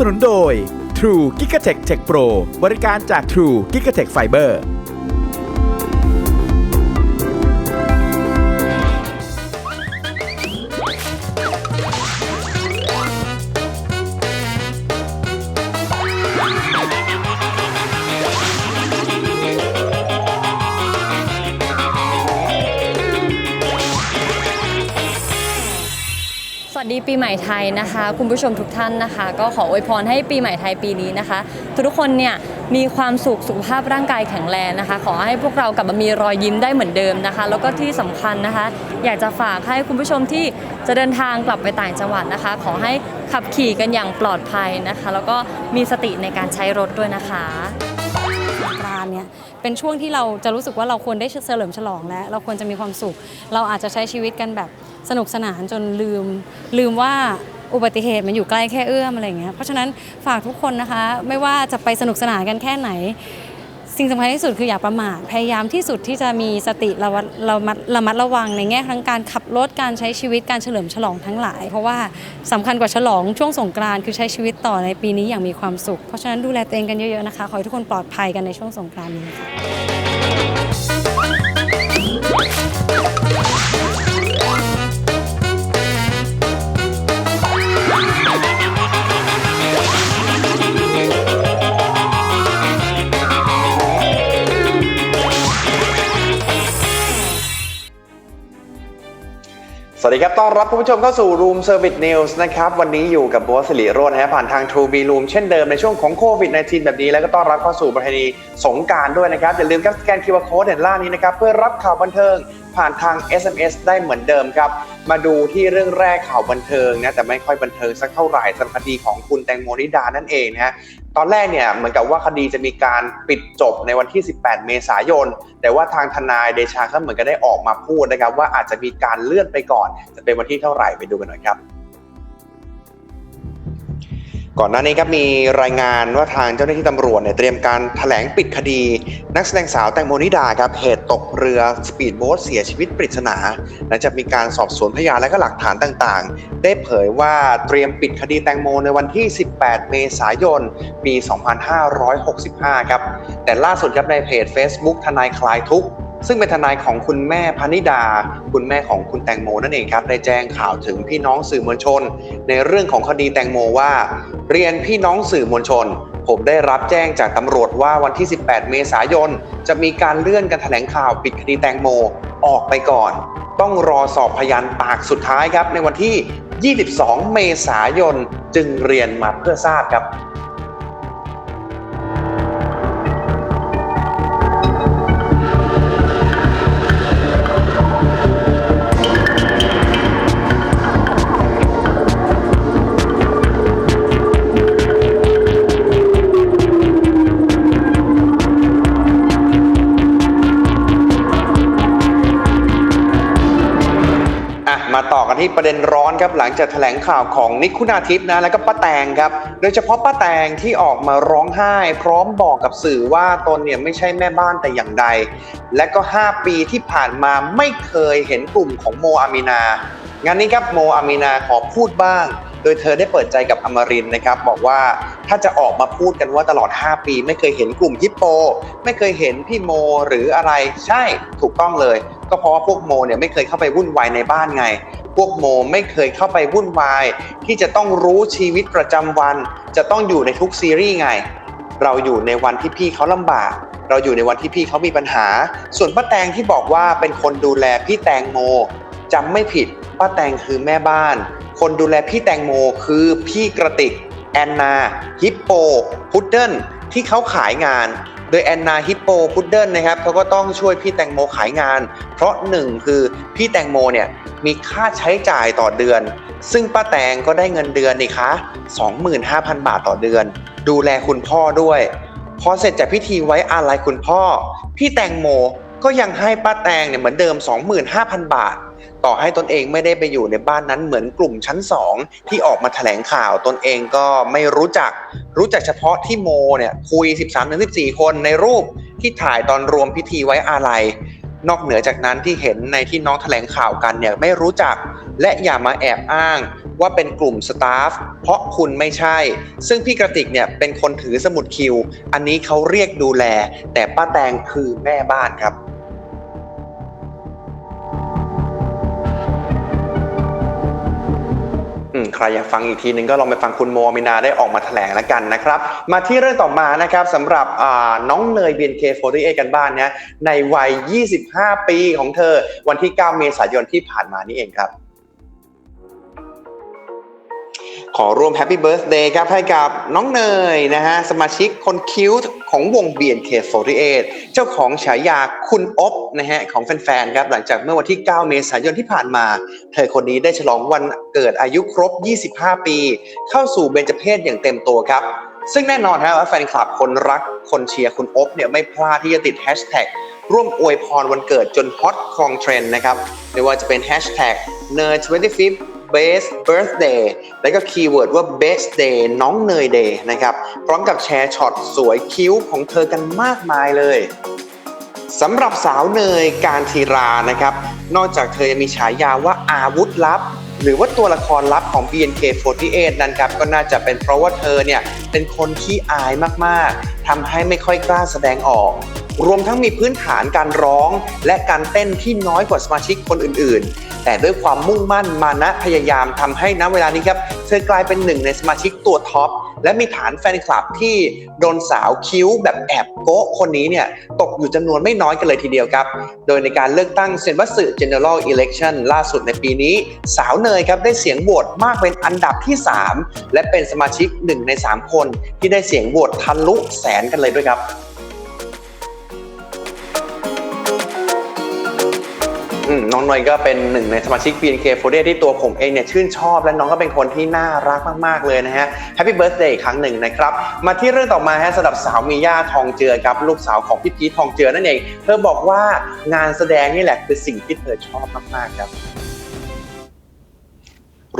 สนุนโดย True g i g a t e c h Tech Pro บริการจาก True g i g a t e c h Fiber ดีปีใหม่ไทยนะคะ คุณผู้ชมทุกท่านนะคะ ก็ขออวยพรให้ปีใหม่ไทยปีนี้นะคะ ทุกคนเนี่ยมีความสุขสุขภาพร่างกายแข็งแรงนะคะ ขอให้พวกเรากลับมามีรอยยิ้มได้เหมือนเดิมนะคะ แล้วก็ที่สำคัญนะคะ อยากจะฝากให้คุณผู้ชมที่จะเดินทางกลับไปต่างจังหวัดนะคะ ขอให้ขับขี่กันอย่างปลอดภัยนะคะ แล้วก็มีสติในการใช้รถด้วยนะคะ เนี่ยเป็นช่วงที่เราจะรู้สึกว่าเราควรได้เฉลิมฉลองและเราควรจะมีความสุข เราอาจจะใช้ชีวิตกันแบบสนุกสนานจนลืม ลืมว่าอุบัติเหตุมันอยู่ใกล้แค่เอื้อมอะไรอย่างเงี้ยเพราะฉะนั้นฝากทุกคนนะคะ ไม่ว่าจะไปสนุกสนานกันแค่ไหน สิ่งสำคัญที่สุดคืออย่าประมาทพยายามที่สุดที่จะมีสติระวัดระมัดระมัดระวังในแง่ทั้งการขับรถการใช้ชีวิตการเฉลิมฉลองทั้งหลาย เพราะว่าสำคัญกว่าฉลองช่วงสงกรานต์คือใช้ชีวิตต่อในปีนี้อย่างมีความสุข เพราะฉะนั้นดูแลตัวเองกันเยอะๆนะคะ ขอให้ทุกคนปลอดภัยกันในช่วงสงกรานต์นี้ค่ะ สดีครับ ต้อนรับคุณผู้ชมเข้าสู่ Room Service News นะครับ วันนี้อยู่กับโบทสิริโรจน์นะฮะผ่านทาง True B Room เช่นเดิมในช่วงของโควิด -19 แบบนี้ แล้วก็ต้อนรับเข้าสู่ประเพณีสงการด้วยนะครับ อย่าลืมครับสแกน QR Code เด่นล่างนี้นะครับ เพื่อรับข่าวบันเทิงผ่านทาง SMS ได้เหมือนเดิมครับ มาดูที่เรื่องแรกข่าวบันเทิงนะแต่ไม่ค่อยบันเทิงสักเท่าไหร่สำหรับคดีของคุณแตงโมนิดานั่นเองนะฮะ ตอนแรกเนี่ยเหมือนกับว่าคดีจะมีการปิดจบในวันที่ 18 เมษายน แต่ว่าทางทนายเดชาก็เหมือนกันได้ออกมาพูดนะครับว่าอาจจะมีการเลื่อนไปก่อน จะเป็นวันที่เท่าไหร่ไปดูกันหน่อยครับ ก่อนหน้านี้ครับมีรายงานว่าทางเจ้าหน้าที่ตำรวจเนี่ยเตรียมการแถลงปิดคดี นักแสดงสาวแตงโมนิดาครับเหตุตกเรือสปีดโบ๊ทเสียชีวิตปริศนาหลังจากมีการสอบสวนพยานและก็หลักฐานต่างๆ ได้เผยว่าเตรียมปิดคดีแตงโมในวันที่ 18 เมษายน ปี 2565 ครับแต่ล่าสุดครับในเพจ Facebook ทนายคลายทุกข์ ซึ่งเป็นทนายของคุณแม่พนิดา คุณแม่ของคุณแตงโมนั่นเองครับได้แจ้งข่าวถึงพี่น้องสื่อมวลชน ในเรื่องของคดีแตงโมว่า เรียนพี่น้องสื่อมวลชน ผมได้รับแจ้งจากตำรวจว่าวันที่ 18 เมษายน จะมีการเลื่อนการแถลงข่าวปิดคดีแตงโมออกไปก่อน ต้องรอสอบพยานปากสุดท้ายครับ ในวันที่ 22 เมษายนจึงเรียนมาเพื่อทราบครับ ต่อกันที่ประเด็นร้อนครับหลังจากแถลงข่าวของนิกคุณาทิพย์นะแล้วก็ป้าแตงครับ โดยเฉพาะป้าแตงที่ออกมาร้องไห้ พร้อมบอกกับสื่อว่าตนเนี่ยไม่ใช่แม่บ้านแต่อย่างใด และก็ 5 ปีที่ผ่านมาไม่เคยเห็นกลุ่มของโมอามินา งานนี้ครับโมอามินาขอพูดบ้าง โดยเธอได้เปิดใจกับอมรินนะครับ บอกว่าถ้าจะออกมาพูดกันว่าตลอด 5 ปี ไม่เคยเห็นกลุ่มฮิปโป ไม่เคยเห็นพี่โมหรืออะไรใช่ถูกต้องเลย ก็เพราะว่าพวกโมเนี่ยไม่เคยเข้าไปวุ่นวายในบ้านไง พวกโมไม่เคยเข้าไปวุ่นวาย ที่จะต้องรู้ชีวิตประจำวัน จะต้องอยู่ในทุกซีรีส์ไง เราอยู่ในวันที่พี่เขาลำบากเราอยู่ในวันที่พี่เขามีปัญหา ส่วนป้าแตงที่บอกว่าเป็นคนดูแลพี่แตงโมจำไม่ผิด ป้าแตงคือแม่บ้าน คนดูแลพี่แตงโมคือพี่กระติก แอนนา ฮิปโป พุดเดิลที่เขาขายงาน โดยแอนนาฮิปโปพุดเดิลนะครับเขาก็ต้องช่วยพี่แตงโมขายงาน เพราะหนึ่งคือพี่แตงโมเนี่ยมีค่าใช้จ่ายต่อเดือน ซึ่งป้าแตงก็ได้เงินเดือนนี่คะ25,000 บาทต่อเดือน ดูแลคุณพ่อด้วยพอเสร็จจากพิธีไว้อาลัยคุณพ่อ พี่แตงโมก็ยังให้ป้าแตงเนี่ยเหมือนเดิม 25,000 บาท ต่อให้ตนเองไม่ได้ไปอยู่ในบ้านนั้นเหมือนกลุ่มชั้น2ที่ออกมาแถลงข่าวตนเองก็ไม่รู้จัก รู้จักเฉพาะที่โมเนี่ยคุย 13-14 คนในรูปที่ถ่ายตอนรวมพิธีไว้อาลัยนอกเหนือจากนั้นที่เห็นในที่น้องแถลงข่าวกันเนี่ยไม่รู้จัก และอย่ามาแอบอ้าง ว่าเป็นกลุ่มสตาฟเพราะคุณไม่ใช่ ซึ่งพี่กระติกเนี่ยเป็นคนถือสมุดคิว อันนี้เขาเรียกดูแล แต่ป้าแตงคือแม่บ้านครับ ใครอยากฟังอีกทีนึงก็ลองไปฟังคุณโมอามินาได้ออกมาแถลงแล้วกันนะครับ มาที่เรื่องต่อมานะครับสำหรับน้องเนย BNK48 กันบ้านนะในวัย 25 ปีของเธอวันที่ 9 เมษายนที่ผ่านมานี่เองครับ ขอร่วมแฮปปี้เบิร์ a เดย์ครับให้กับน้องเนยนะฮะสมาชิกคนคิ้วของวง BNK48 เจ้าของฉายาคุณอบนะฮะของแฟนๆครับหลังจากเมื่อวันที่ 9 เมษายนที่ผ่านมา เธอคนนี้ได้ฉลองวันเกิดอายุครบ 25 ปี เข้าสู่เบญจเพศอย่างเต็มตัวครับ ซึ่งแน่นอนฮะว่าแฟนคลับคนรักคนเชียร์คุณอบเนี่ยไม่พลาดที่จะติดแฮชแท็กร่วมอวยพรวันเกิดจนฮอตครองเทรนด์นะครับไม่ว่าจะเป็นแฮชแท็กเนย25 best birthday แล้วก็คีย์เวิร์ดว่า best day น้องเนย day นะครับ พร้อมกับแชร์ช็อตสวยคิ้วของเธอกันมากมายเลยสำหรับสาวเนยการทีรานะครับ นอกจากเธอยังมีฉายาว่าอาวุธลับ หรือว่าตัวละครลับของ BNK48 นั้นครับ ก็น่าจะเป็นเพราะว่าเธอเนี่ย เป็นคนขี้อายมากๆทำให้ไม่ค่อยกล้าแสดงออก รวมทั้งมีพื้นฐานการร้องและการเต้นที่น้อยกว่าสมาชิกคนอื่นๆ แต่ด้วยความมุ่งมั่นมานะพยายามทำให้ณเวลานี้ครับเธอกลายเป็นหนึ่งในสมาชิกตัวท็อปและมีฐานแฟนคลับที่โดนสาวคิ้วแบบแอบโก๊ะคนนี้เนี่ยตกอยู่จำนวนไม่น้อยกันเลยทีเดียวครับ โดยในการเลือกตั้งเซนวัสึ General Election ล่าสุดในปีนี้ สาวเนยครับได้เสียงโหวตมากเป็นอันดับที่ 3 และเป็นสมาชิก 1 ใน 3 คนที่ได้เสียงโหวตทะลุแสนกันเลยด้วยครับ น้องนอยก็เป็นหนึ่งในสมาชิก BNK48 ที่ตัวผมเองเนี่ยชื่นชอบ และน้องก็เป็นคนที่น่ารักมาก ๆ เลยนะฮะ Happy Birthday อีกครั้งหนึ่งนะครับ มาที่เรื่องต่อมาฮะสำหรับสาวมีย่าทองเจือครับลูกสาวของพี่พีททองเจือนั่นเอง เธอบอกว่างานแสดงนี่แหละคือสิ่งที่เธอชอบมาก ๆ ครับ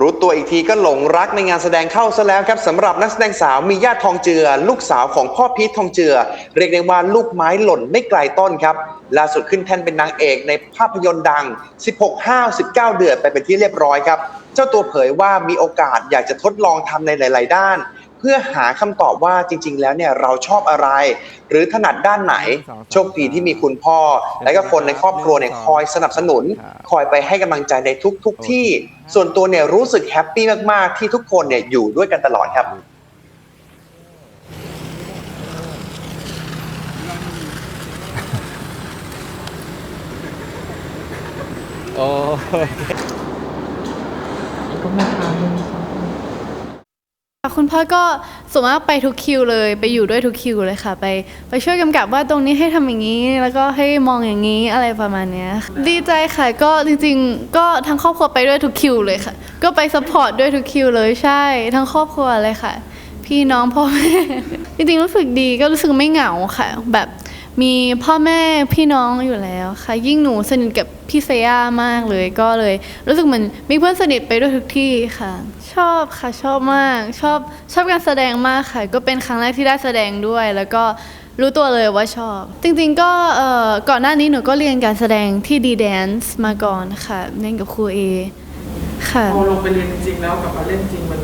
รู้ตัวอีกทีก็หลงรักในงานแสดงเข้าซะแล้วครับสำหรับนักแสดงสาวมีญาติทองเจือ ลูกสาวของพ่อพีททองเจือ เรียกได้ว่าลูกไม้หล่นไม่ไกลต้นครับล่าสุดขึ้นแท่นเป็นนางเอกในภาพยนตร์ดัง 16ห้าว19 เดือดไปเป็นที่เรียบร้อยครับ เจ้าตัวเผยว่ามีโอกาสอยากจะทดลองทำในหลาย ๆ ด้าน พื่อหาคำตอบว่าจริง ๆ แล้วเนี่ยเราชอบอะไร หรือถนัดด้านไหน โชคดีที่มีคุณพ่อ และก็คนในครอบครัวเนี่ยคอยสนับสนุน คอยไปให้กำลังใจในทุกๆที่ ส่วนตัวเนี่ยรู้สึกแฮปปี้มากๆ ที่ทุกคนเนี่ยอยู่ด้วยกันตลอดครับโอ้คุณ คุณพ่อก็ส่วนมากไปทุกคิวเลย ไปอยู่ด้วยทุกคิวเลยค่ะ ไปไปช่วยกำกับว่าตรงนี้ให้ทำอย่างนี้ แล้วก็ให้มองอย่างนี้อะไรประมาณเนี้ยค่ะดีใจค่ะก็จริงๆ ก็ทั้งครอบครัวไปด้วยทุกคิวเลยค่ะ ก็ไปสปอร์ตด้วยทุกคิวเลยใช่ ทั้งครอบครัวเลยค่ะ พี่น้องพ่อแม่จริงๆรู้สึกดีก็รู้สึกไม่เหงาค่ะ แบบ มีพ่อแม่พี่น้องอยู่แล้วค่ะ ยิ่งหนูสนิทกับพี่เซย่ามากเลยก็เลย รู้สึกเหมือนมีเพื่อนสนิทไปด้วยทุกที่ค่ะ ชอบค่ะชอบมาก ชอบชอบการแสดงมากค่ะ ก็เป็นครั้งแรกที่ได้แสดงด้วย แล้วก็รู้ตัวเลยว่าชอบ จริงๆก็เอ่อก่อนหน้านี้หนูก็เรียนการแสดงที่ดีแดนซ์มาก่อนค่ะเรียนกับครูเอค่ะพอลงไปเรียนจริงแล้วกลับมาเล่นจริงมัน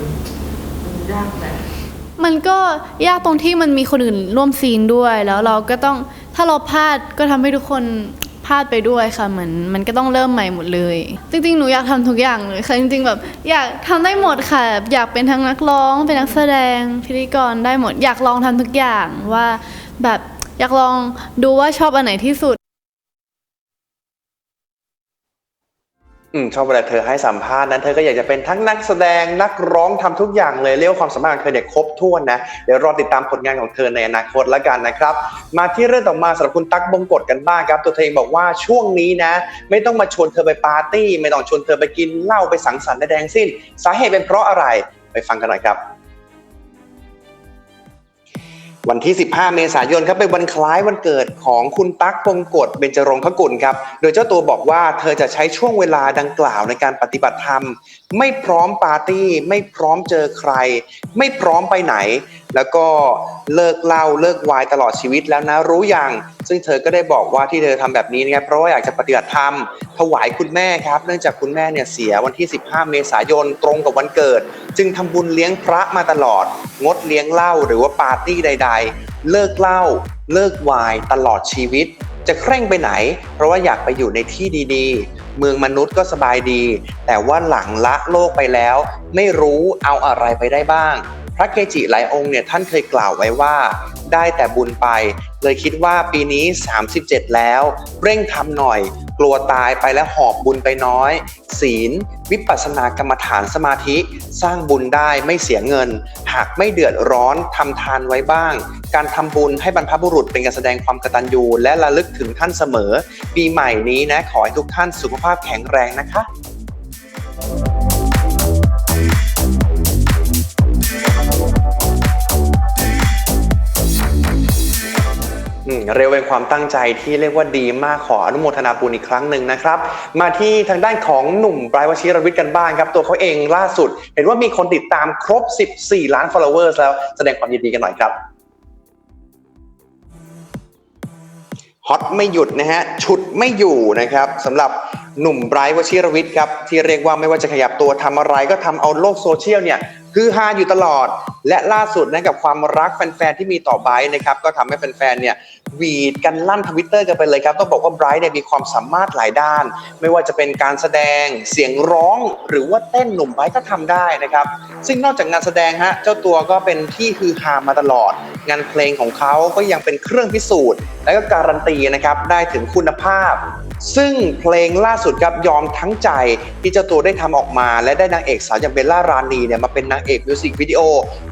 มันยากไหมมันก็ยากตรงที่มันมีคนอื่นร่วมซีนด้วยแล้วเราก็ต้อง ถ้าเราพลาดก็ทำให้ทุกคนพลาดไปด้วยค่ะเหมือนมันก็ต้องเริ่มใหม่หมดเลย จริงๆ หนูอยากทำทุกอย่างเลยค่ะจริงๆแบบอยากทำได้หมดค่ะ อยากเป็นทั้งนักร้องเป็นนักแสดงพิธีกรได้หมด อยากลองทำทุกอย่างว่าแบบอยากลองดูว่าชอบอันไหนที่สุด อืมชอบเวลาเธอให้สัมภาษณ์นั้นเธอก็อยากจะเป็นทั้งนักแสดงนักร้องทำทุกอย่างเลยเรียกว่าความสามารถของเธอเนี่ยครบถ้วนนะเดี๋ยวรอติดตามผลงานของเธอในอนาคตแล้วกันนะครับ มาที่เรื่องต่อมาสำหรับคุณตั๊กบงกฎกันบ้างครับ ตัวเธอเองบอกว่าช่วงนี้นะ ไม่ต้องมาชวนเธอไปปาร์ตี้ ไม่ต้องชวนเธอไปกินเหล้าไปสังสรรค์ใดๆทั้งสิ้น สาเหตุเป็นเพราะอะไรไปฟังกันหน่อยครับ วันที่ 15 เมษายนครับเป็นวันคล้ายวันเกิดของคุณตั๊กบงกฎเบญจรงคกุลครับ โดยเจ้าตัวบอกว่าเธอจะใช้ช่วงเวลาดังกล่าวในการปฏิบัติธรรม ไม่พร้อมปาร์ตี้ ไม่พร้อมเจอใคร ไม่พร้อมไปไหน แล้วก็เลิกเหล้าเลิกวายตลอดชีวิตแล้วนะรู้อย่าง ซึ่งเธอก็ได้บอกว่าที่เธอทำแบบนี้นะครับเพราะว่าอยากจะปฏิบัติธรรมถวายคุณแม่ครับ เนื่องจากคุณแม่เนี่ยเสียวันที่ 15 เมษายนตรงกับวันเกิด จึงทำบุญเลี้ยงพระมาตลอด งดเลี้ยงเหล้าหรือว่าปาร์ตี้ใด ๆ เลิกเหล้าเลิกวายตลอดชีวิต จะเคร่งไปไหน เพราะว่าอยากไปอยู่ในที่ดีๆ เมืองมนุษย์ก็สบายดี แต่ว่าหลังละโลกไปแล้ว ไม่รู้เอาอะไรไปได้บ้าง พระเกจิหลายองค์เนี่ยท่านเคยกล่าวไว้ว่า ได้แต่บุญไป เลยคิดว่าปีนี้ 37 แล้ว เร่งทำหน่อย กลัวตายไปแล้วหอบบุญไปน้อย ศีล วิปัสสนากรรมฐานสมาธิ สร้างบุญได้ไม่เสียเงิน หากไม่เดือดร้อนทำทานไว้บ้าง การทำบุญให้บรรพบุรุษเป็นการแสดงความกตัญญูและระลึกถึงท่านเสมอ ปีใหม่นี้นะขอให้ทุกท่านสุขภาพแข็งแรงนะคะ เร็วเป็นความตั้งใจที่เรียกว่าดีมากขออนุโมทนาบุญอีกครั้งหนึ่งนะครับ มาที่ทางด้านของหนุ่มไบรท์วชิรวิทย์กันบ้างครับ ตัวเขาเองล่าสุด เห็นว่ามีคนติดตามครบ 14 ล้าน followers แล้วแสดงความยินดีกันหน่อยครับฮอตไม่หยุดนะฮะชุดไม่อยู่นะครับสำหรับหนุ่มไบรท์วชิรวิทย์ครับที่เรียกว่าไม่ว่าจะขยับตัวทำอะไรก็ทำเอาโลกโซเชียลเนี่ยคือฮาอยู่ตลอด และล่าสุดนะกับความรักแฟนๆที่มีต่อไบรท์นะครับก็ทำให้แฟนๆเนี่ยวีดกันลั่นทวิตเตอร์กันไปเลยครับต้องบอกว่าไบรท์เนี่ยมีความสามารถหลายด้าน ไม่ว่าจะเป็นการแสดงเสียงร้องหรือว่าเต้นหนุ่มไบรท์ก็ทำได้นะครับ ซึ่งนอกจากงานแสดงฮะเจ้าตัวก็เป็นที่ฮือฮามาตลอด งานเพลงของเขาก็ยังเป็นเครื่องพิสูจน์ และก็การันตีนะครับได้ถึงคุณภาพ ซึ่งเพลงล่าสุดครับยอมทั้งใจที่เจ้าตัวได้ทำออกมา และได้นางเอกสาวอย่างเบลล่ารานีเนี่ยมาเป็นนางเอกมิวสิกวิดีโอ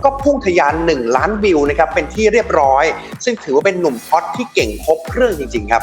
ก็พุ่งทะยาน 1 ล้านวิวนะครับเป็นที่เรียบร้อย ซึ่งถือว่าเป็นหนุ่มฮอตที่เก่งครบเครื่องจริง ๆ ครับ